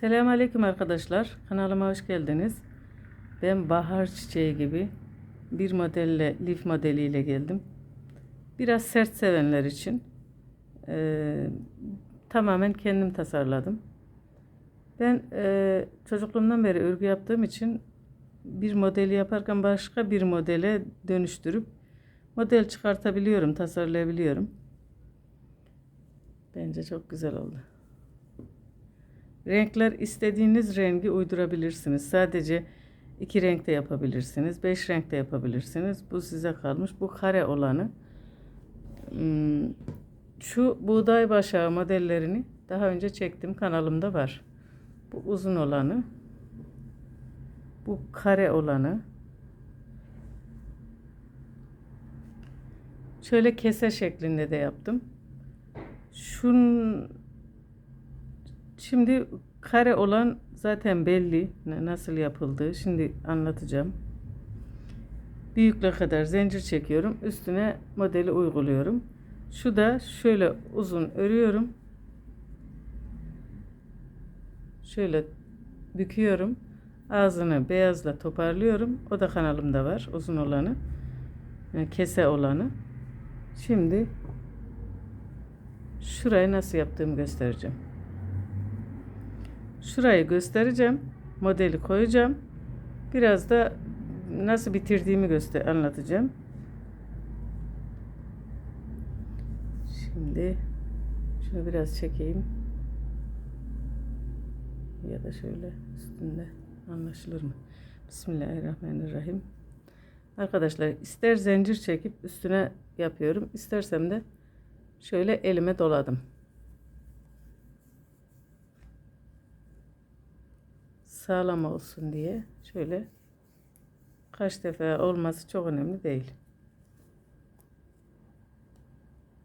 Selamünaleyküm arkadaşlar. Kanalıma hoş geldiniz. Ben bahar çiçeği gibi bir modelle, lif modeliyle geldim. Biraz sert sevenler için eee, tamamen kendim tasarladım. Ben eee, çocukluğumdan beri örgü yaptığım için bir modeli yaparken başka bir modele dönüştürüp model çıkartabiliyorum, tasarlayabiliyorum. Bence çok güzel oldu. Renkler istediğiniz rengi uydurabilirsiniz. Sadece iki renkte yapabilirsiniz. Beş renkte yapabilirsiniz. Bu size kalmış. Bu kare olanı. Hmm, Şu buğday başağı modellerini daha önce çektim. Kanalımda var. Bu uzun olanı. Bu kare olanı. Şöyle kese şeklinde de yaptım. Şunun Şimdi kare olan zaten belli nasıl yapıldığı. Şimdi anlatacağım. Büyükle kadar zincir çekiyorum. Üstüne modeli uyguluyorum. Şu da şöyle uzun örüyorum. Şöyle büküyorum. Ağzını beyazla toparlıyorum. O da kanalımda var. Uzun olanı. Yani kese olanı. Şimdi şurayı nasıl yaptığımı göstereceğim. Şurayı göstereceğim. Modeli koyacağım. Biraz da nasıl bitirdiğimi göster anlatacağım. Şimdi şunu biraz çekeyim. Ya da şöyle üstünde anlaşılır mı? Bismillahirrahmanirrahim. Arkadaşlar ister zincir çekip üstüne yapıyorum. istersem de şöyle elime doladım. Sağlam olsun diye şöyle kaç defa olması çok önemli değil.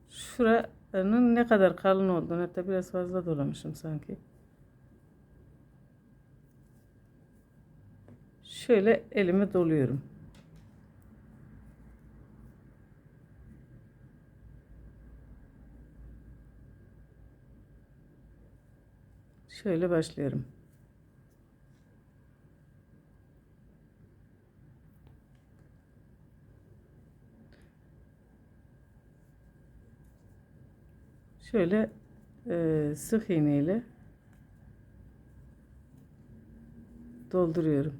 Şuranın ne kadar kalın olduğunu hatta biraz fazla dolamışım sanki. Şöyle elime doluyorum. Şöyle başlıyorum. Şöyle e, sık iğneyle dolduruyorum.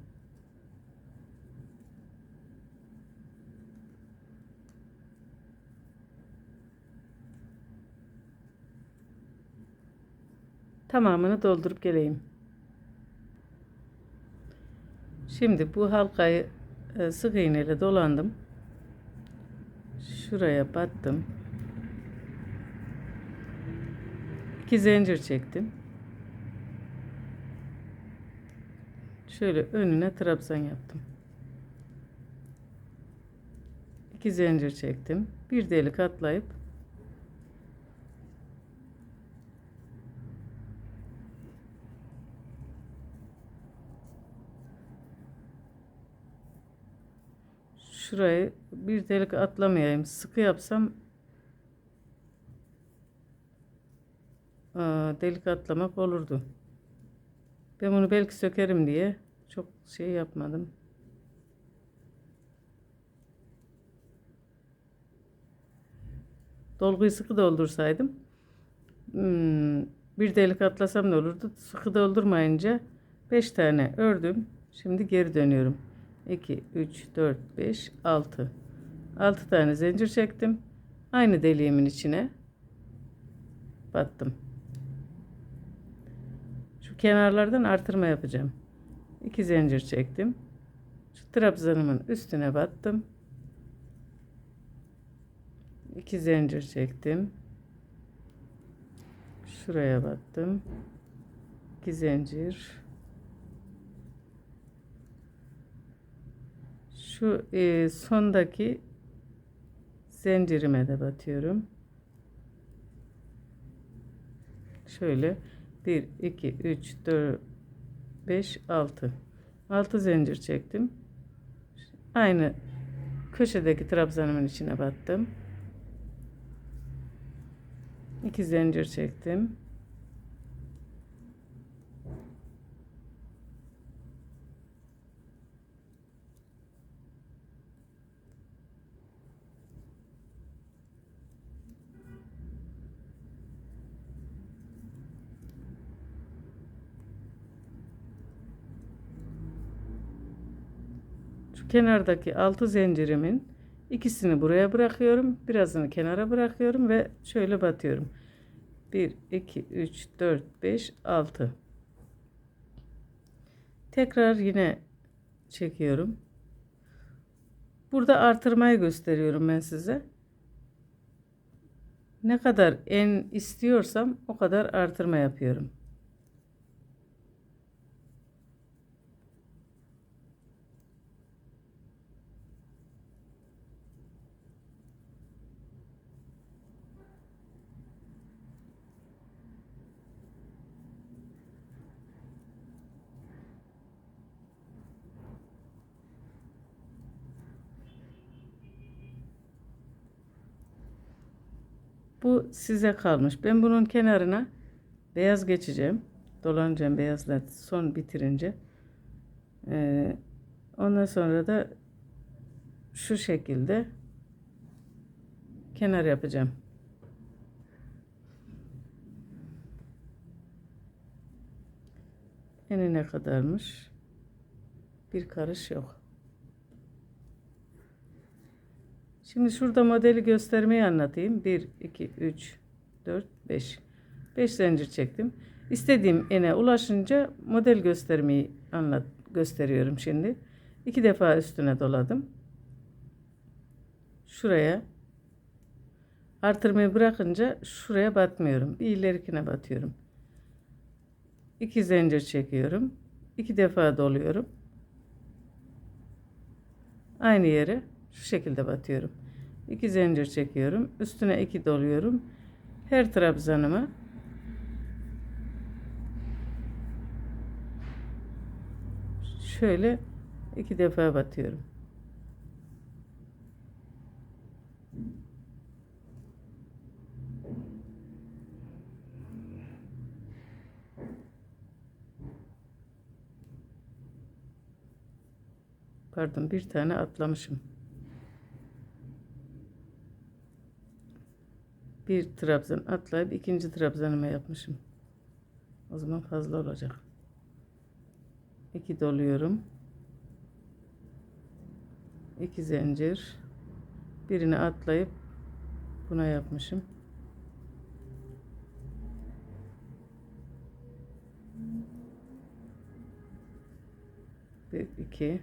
Tamamını doldurup geleyim. Şimdi bu halkayı e, sık iğneyle dolandım. Şuraya battım. İki zincir çektim. Şöyle önüne trabzan yaptım. İki zincir çektim. Bir delik atlayıp şurayı bir delik atlamayayım. Sıkı yapsam Delik atlamak olurdu. Ben bunu belki sökerim diye çok şey yapmadım. Dolguyu sıkı doldursaydım hmm, bir delik atlasam ne olurdu? Sıkı doldurmayınca 5 tane ördüm. Şimdi geri dönüyorum. 2, 3, 4, 5, 6. 6 tane zincir çektim. Aynı deliğimin içine battım. Kenarlardan artırma yapacağım. İki zincir çektim. Şu trabzanımın üstüne battım. İki zincir çektim. Şuraya battım. İki zincir. Şu e, sondaki zincirime de batıyorum. Şöyle 1, 2, 3, 4, 5, 6. 6 zincir çektim. Aynı köşedeki trabzanımın içine battım. 2 zincir çektim. Kenardaki altı zincirimin ikisini buraya bırakıyorum. Birazını kenara bırakıyorum ve şöyle batıyorum. 1, 2, 3, 4, 5, 6. Tekrar yine çekiyorum. Burada artırmayı gösteriyorum ben size. Ne kadar en istiyorsam o kadar artırma yapıyorum. Bu size kalmış. Ben bunun kenarına beyaz geçeceğim. Dolanacağım beyazla son bitirince. Ee, ondan sonra da şu şekilde kenar yapacağım. Enine kadarmış. Bir karış yok. Şimdi şurada modeli göstermeyi anlatayım. 1, 2, 3, 4, 5. 5 zincir çektim. İstediğim ene ulaşınca model göstermeyi anlat gösteriyorum şimdi. İki defa üstüne doladım. Şuraya artırmayı bırakınca şuraya batmıyorum. Bir ilerikine batıyorum. İki zincir çekiyorum. İki defa doluyorum. Aynı yere şu şekilde batıyorum. 2 zincir çekiyorum. Üstüne 2 doluyorum. Her trabzanıma şöyle iki defa batıyorum. Pardon bir tane atlamışım. Bir trabzan atlayıp ikinci trabzanıma yapmışım. O zaman fazla olacak. İki doluyorum. İki zincir. Birini atlayıp buna yapmışım. Bir, iki.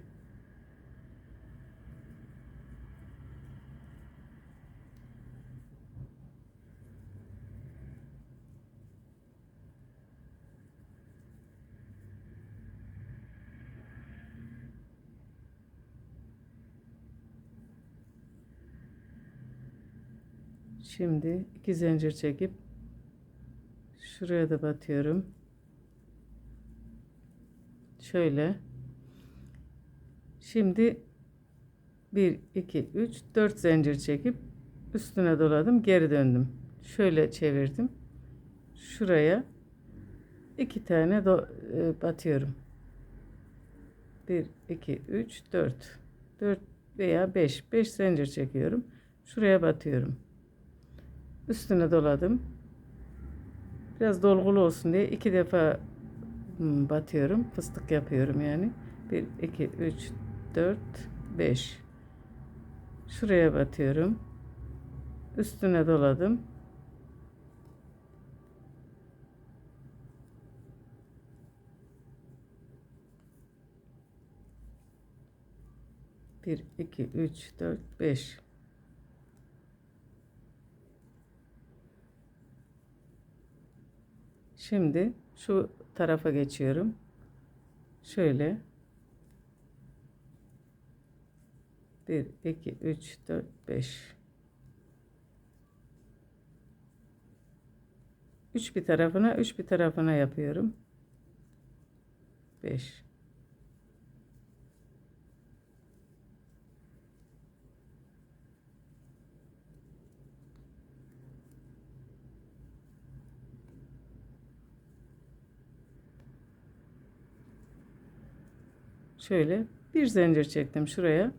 Şimdi iki zincir çekip şuraya da batıyorum. Şöyle. Şimdi 1 2 3 4 zincir çekip üstüne doladım, geri döndüm. Şöyle çevirdim. Şuraya iki tane e, batıyorum. 1 2 3 4 4 veya 5 5 zincir çekiyorum. Şuraya batıyorum üstüne doladım. Biraz dolgulu olsun diye iki defa hmm, batıyorum. Fıstık yapıyorum yani. 1, 2, 3, 4, 5. Şuraya batıyorum. Üstüne doladım. Bir, iki, üç, dört, beş. Şimdi şu tarafa geçiyorum. Şöyle 1 2 3 4 5 3 bir tarafına 3 bir tarafına yapıyorum. 5 şöyle bir zincir çektim şuraya.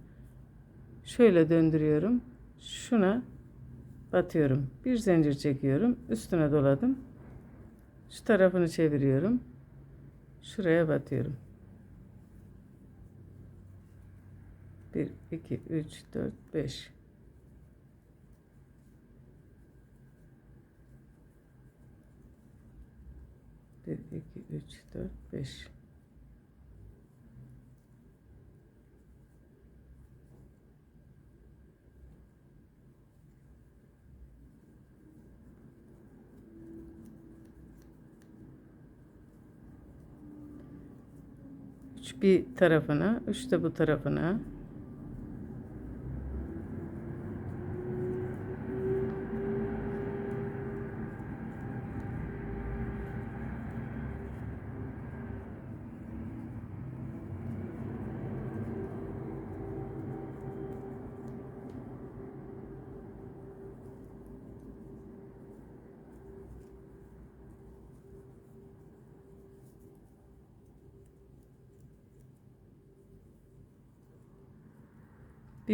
Şöyle döndürüyorum. Şuna batıyorum. Bir zincir çekiyorum. Üstüne doladım. Şu tarafını çeviriyorum. Şuraya batıyorum. 1 2 3 4 5 1 2 3 4 5 Üç bir tarafına, üç de bu tarafına.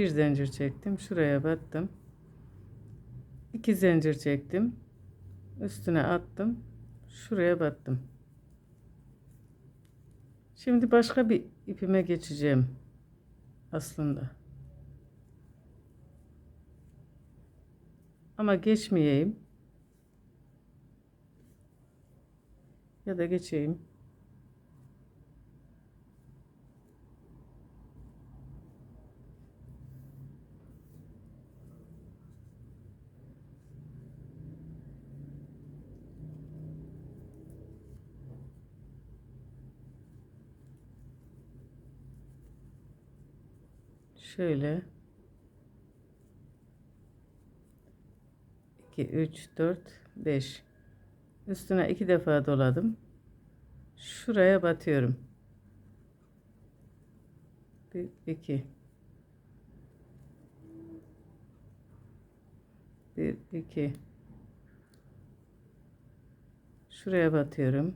Bir zincir çektim. Şuraya battım. İki zincir çektim. Üstüne attım. Şuraya battım. Şimdi başka bir ipime geçeceğim. Aslında. Ama geçmeyeyim. Ya da geçeyim. Şöyle 2 3 4 5 üstüne iki defa doladım. Şuraya batıyorum. 1 2 1 2 Şuraya batıyorum.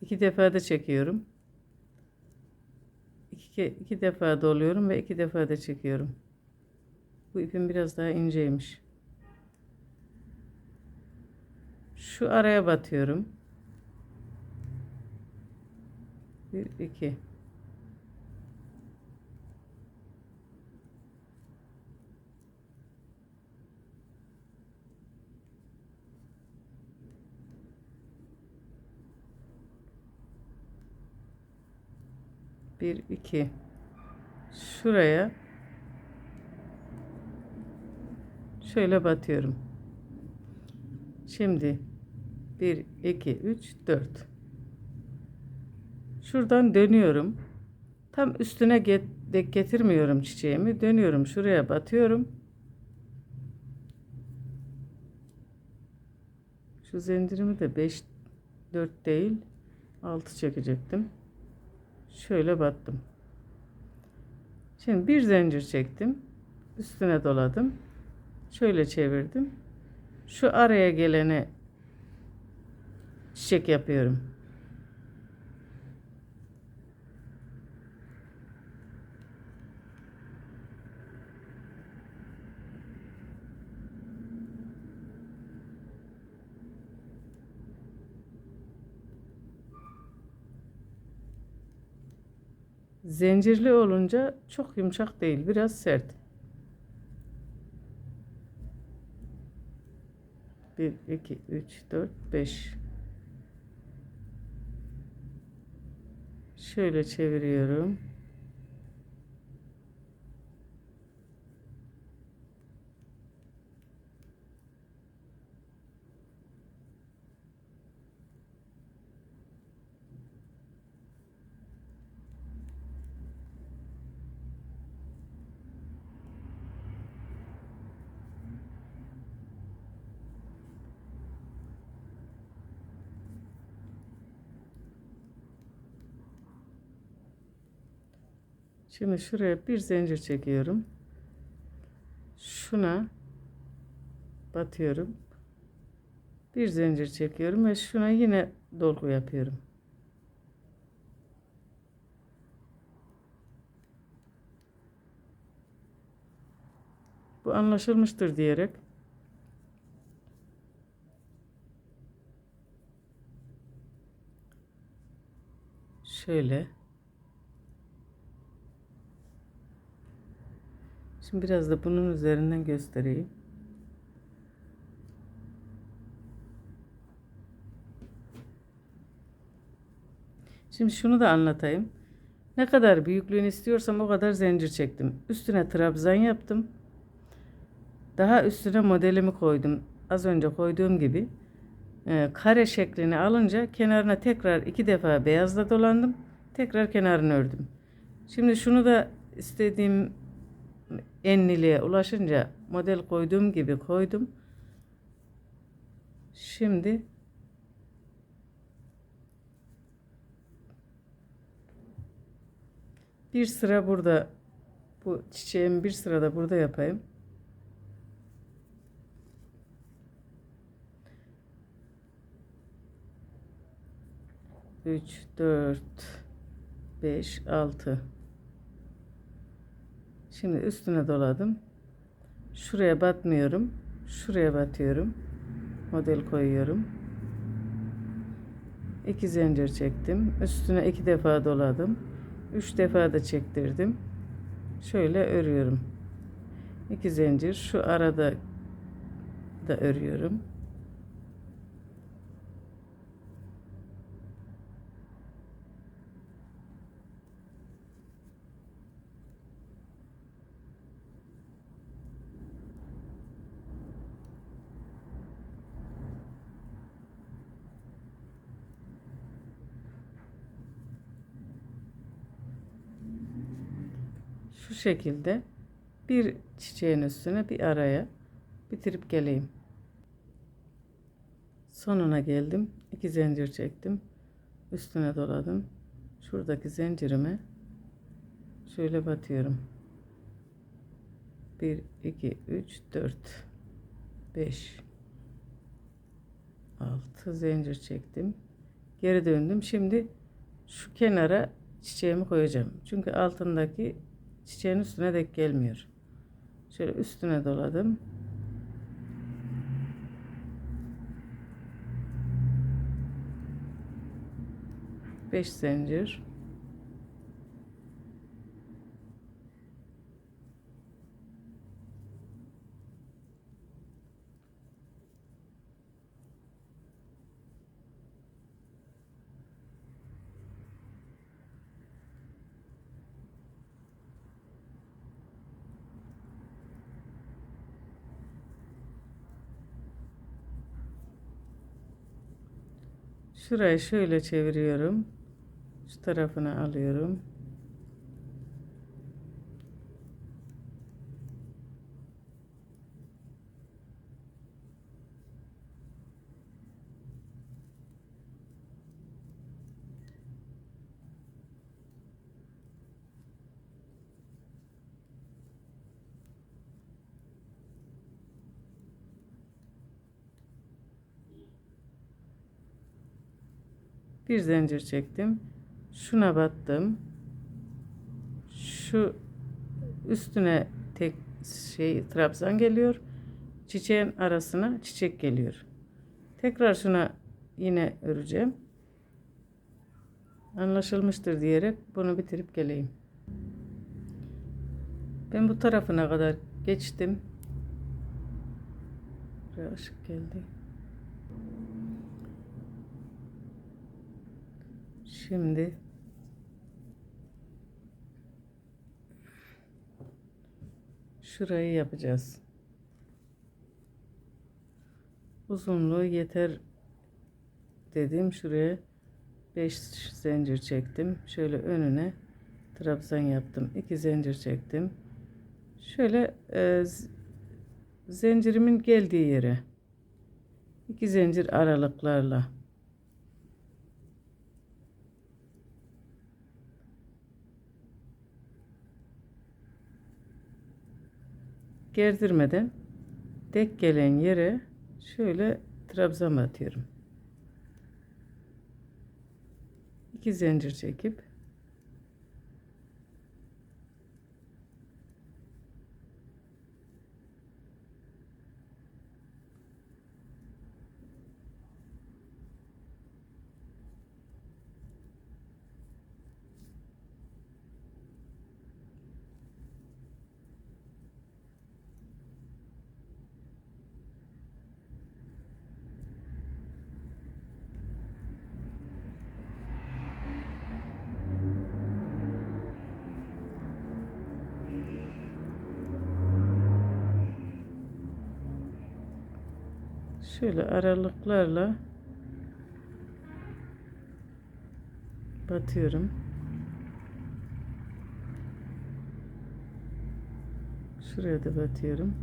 İki defa da çekiyorum. İki, iki defa doluyorum ve iki defa da çekiyorum. Bu ipim biraz daha inceymiş. Şu araya batıyorum. Bir, iki. Bir, iki. Şuraya şöyle batıyorum. Şimdi 1 2 3 4 Şuradan dönüyorum. Tam üstüne dek getirmiyorum çiçeğimi. Dönüyorum şuraya batıyorum. Şu zincirimi de 5 4 değil 6 çekecektim. Şöyle battım. Şimdi bir zincir çektim. Üstüne doladım. Şöyle çevirdim. Şu araya gelene çiçek yapıyorum. Zincirli olunca çok yumuşak değil, biraz sert. 1 2 3 4 5 Şöyle çeviriyorum. Şimdi şuraya bir zincir çekiyorum. Şuna batıyorum. Bir zincir çekiyorum ve şuna yine dolgu yapıyorum. Bu anlaşılmıştır diyerek şöyle Şimdi biraz da bunun üzerinden göstereyim. Şimdi şunu da anlatayım. Ne kadar büyüklüğünü istiyorsam o kadar zincir çektim. Üstüne trabzan yaptım. Daha üstüne modelimi koydum. Az önce koyduğum gibi. Ee, kare şeklini alınca kenarına tekrar iki defa beyazla dolandım. Tekrar kenarını ördüm. Şimdi şunu da istediğim enliliğe ulaşınca model koyduğum gibi koydum. Şimdi bir sıra burada bu çiçeğimi bir sırada burada yapayım. Üç, dört, beş, altı. Şimdi üstüne doladım. Şuraya batmıyorum. Şuraya batıyorum. Model koyuyorum. İki zincir çektim. Üstüne iki defa doladım. Üç defa da çektirdim. Şöyle örüyorum. İki zincir. Şu arada da örüyorum. Şu şekilde bir çiçeğin üstüne bir araya bitirip geleyim. Sonuna geldim. İki zincir çektim. Üstüne doladım. Şuradaki zincirime şöyle batıyorum. 1 2 3 4 5 6 zincir çektim. Geri döndüm. Şimdi şu kenara çiçeğimi koyacağım. Çünkü altındaki çiçeğin üstüne dek gelmiyor. Şöyle üstüne doladım. Beş zincir. Şurayı şöyle çeviriyorum. Şu tarafını alıyorum. Bir zincir çektim. Şuna battım. Şu üstüne tek şey trabzan geliyor. Çiçeğin arasına çiçek geliyor. Tekrar şuna yine öreceğim. Anlaşılmıştır diyerek bunu bitirip geleyim. Ben bu tarafına kadar geçtim. Buraya ışık geldi. Şimdi şurayı yapacağız. Uzunluğu yeter dedim. Şuraya 5 zincir çektim. Şöyle önüne trabzan yaptım. 2 zincir çektim. Şöyle e, zincirimin geldiği yere 2 zincir aralıklarla gerdirmeden tek gelen yere şöyle trabzan atıyorum. İki zincir çekip Şöyle aralıklarla batıyorum. Şuraya da batıyorum.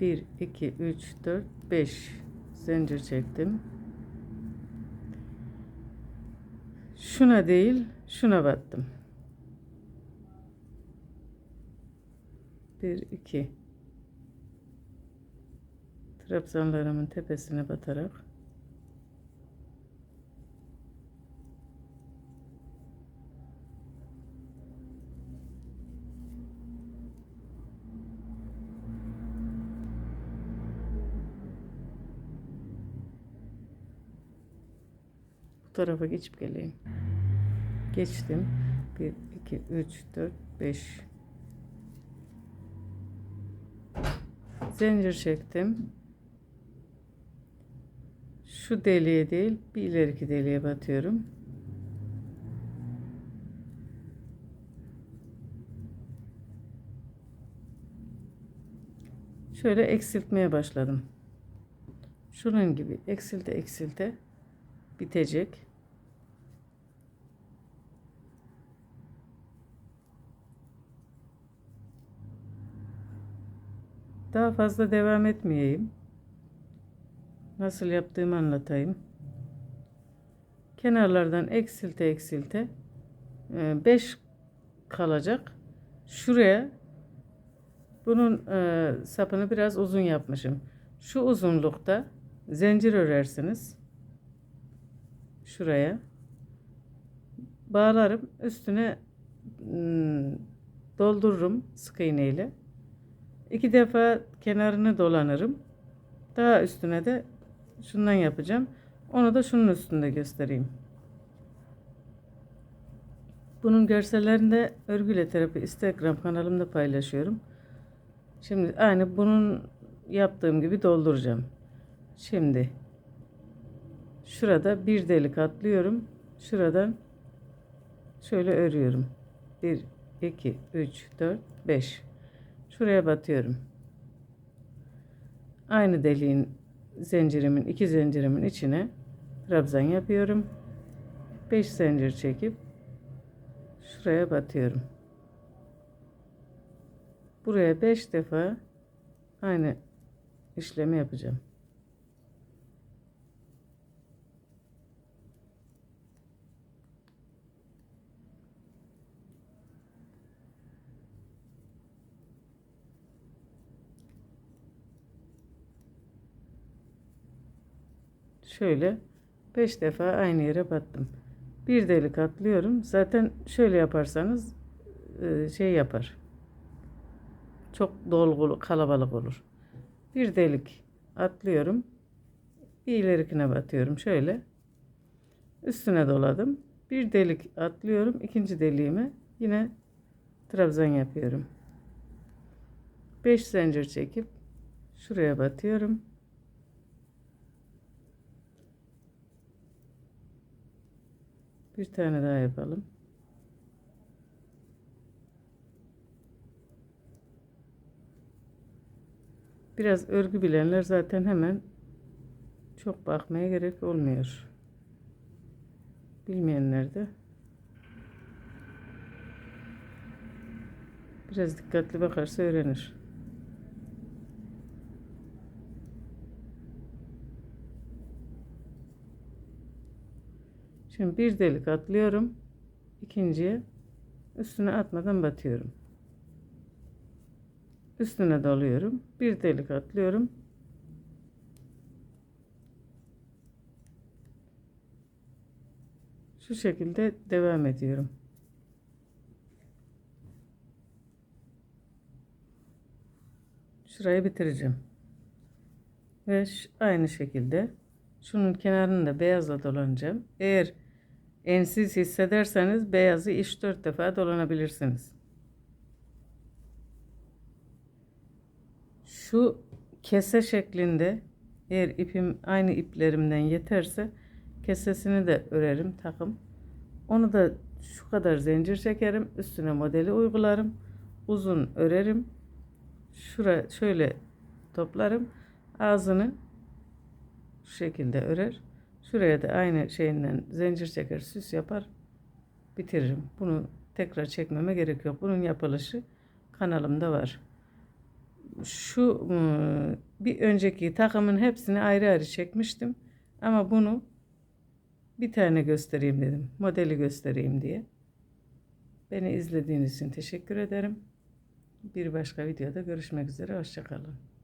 1 2 3 4 5 zincir çektim. Şuna değil, şuna battım. 1 2 Trabzanlarımın tepesine batarak bu tarafa geçip geleyim. Geçtim. 1 2 3 4 5 Zincir çektim. Şu deliğe değil, bir ileriki deliğe batıyorum. Şöyle eksiltmeye başladım. Şunun gibi eksilte eksilte bitecek. Daha fazla devam etmeyeyim. Nasıl yaptığımı anlatayım. Kenarlardan eksilte eksilte 5 kalacak. Şuraya bunun e, sapını biraz uzun yapmışım. Şu uzunlukta zincir örersiniz. Şuraya. Bağlarım. Üstüne hmm, doldururum sık iğneyle. İki defa kenarını dolanırım. Daha üstüne de şundan yapacağım. Onu da şunun üstünde göstereyim. Bunun görsellerini de örgüyle terapi Instagram kanalımda paylaşıyorum. Şimdi aynı bunun yaptığım gibi dolduracağım. Şimdi şurada bir delik atlıyorum. Şuradan şöyle örüyorum. 1 2 3 4 5 Şuraya batıyorum. Aynı deliğin zincirimin iki zincirimin içine trabzan yapıyorum. 5 zincir çekip şuraya batıyorum. Buraya 5 defa aynı işlemi yapacağım. Şöyle 5 defa aynı yere battım. Bir delik atlıyorum. Zaten şöyle yaparsanız e, şey yapar. Çok dolgulu, kalabalık olur. Bir delik atlıyorum. Bir ilerikine batıyorum. Şöyle. Üstüne doladım. Bir delik atlıyorum. ikinci deliğime yine trabzan yapıyorum. 5 zincir çekip şuraya batıyorum. Bir tane daha yapalım. Biraz örgü bilenler zaten hemen çok bakmaya gerek olmuyor. Bilmeyenler de biraz dikkatli bakarsa öğrenir. Şimdi bir delik atlıyorum. ikinciye üstüne atmadan batıyorum. Üstüne doluyorum. Bir delik atlıyorum. Şu şekilde devam ediyorum. Şurayı bitireceğim. Ve aynı şekilde şunun kenarını da beyazla dolanacağım. Eğer ensiz hissederseniz beyazı 3-4 defa dolanabilirsiniz. Şu kese şeklinde eğer ipim aynı iplerimden yeterse kesesini de örerim takım. Onu da şu kadar zincir çekerim. Üstüne modeli uygularım. Uzun örerim. Şura şöyle toplarım. Ağzını Şu şekilde örer. Şuraya da aynı şeyinden zincir çeker, süs yapar. Bitiririm. Bunu tekrar çekmeme gerek yok. Bunun yapılışı kanalımda var. Şu ıı, bir önceki takımın hepsini ayrı ayrı çekmiştim. Ama bunu bir tane göstereyim dedim. Modeli göstereyim diye. Beni izlediğiniz için teşekkür ederim. Bir başka videoda görüşmek üzere. Hoşçakalın.